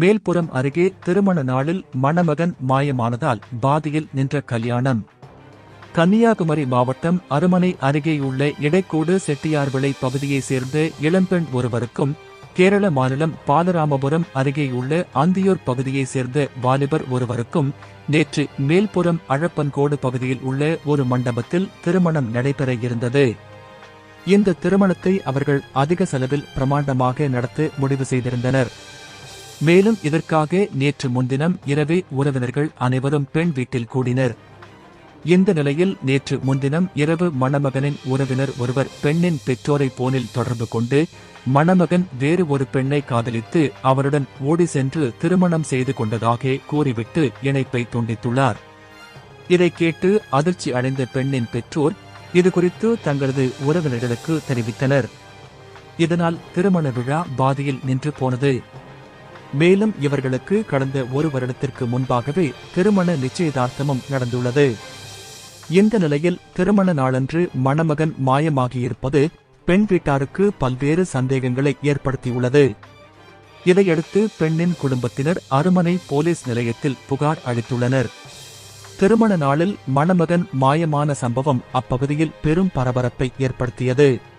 மேல்புறம் அருகே திருமண நாளில் மணமகன் மாயமானதால் பாதியில் நின்ற கல்யாணம். கன்னியாகுமரி மாவட்டம் அருமனை அருகேயுள்ள இடைக்கோடு செட்டியார்விளை பகுதியைச் சேர்ந்த இளம்பெண் ஒருவருக்கும் கேரள மாநிலம் பாலராமபுரம் அருகேயுள்ள அந்தியூர் பகுதியைச் சேர்ந்த வாலிபர் ஒருவருக்கும் நேற்று மேல்புறம் அழப்பன்கோடு பகுதியில் உள்ள ஒரு மண்டபத்தில் திருமணம் நடைபெற இருந்தது. இந்த திருமணத்தை அவர்கள் அதிக செலவில் பிரமாண்டமாக நடத்த முடிவு செய்திருந்தனர். மேலும் இதற்காக நேற்று முன்தினம் இரவே உறவினர்கள் அனைவரும் பெண் வீட்டில் கூடினர். இந்த நிலையில் நேற்று முன்தினம் இரவு மணமகனின் உறவினர் ஒருவர் பெண்ணின் பெற்றோரை போனில் தொடர்பு கொண்டு மணமகன் வேறு ஒரு பெண்ணை காதலித்து அவருடன் ஓடி சென்று திருமணம் செய்து கொண்டதாக கூறிவிட்டு இணைப்பை துண்டித்துள்ளார். இதை கேட்டு அதிர்ச்சி அடைந்த பெண்ணின் பெற்றோர் இதுகுறித்து தங்களது உறவினர்களுக்கு தெரிவித்தனர். இதனால் திருமண விழா பாதியில் நின்று போனது. மேலும் இவர்களுக்கு கடந்த ஒரு வருடத்திற்கு முன்பாகவே திருமண நிச்சயதார்த்தமும் நடந்துள்ளது. இந்த நிலையில் திருமண நாளன்று மணமகன் மாயமாகியிருப்பது பெண் வீட்டாருக்கு பல்வேறு சந்தேகங்களை ஏற்படுத்தியுள்ளது. இதையடுத்து பெண்ணின் குடும்பத்தினர் அருமனை போலீஸ் நிலையத்தில் புகார் அளித்துள்ளனர். திருமண நாளில் மணமகன் மாயமான சம்பவம் அப்பகுதியில் பெரும் பரபரப்பை ஏற்படுத்தியது.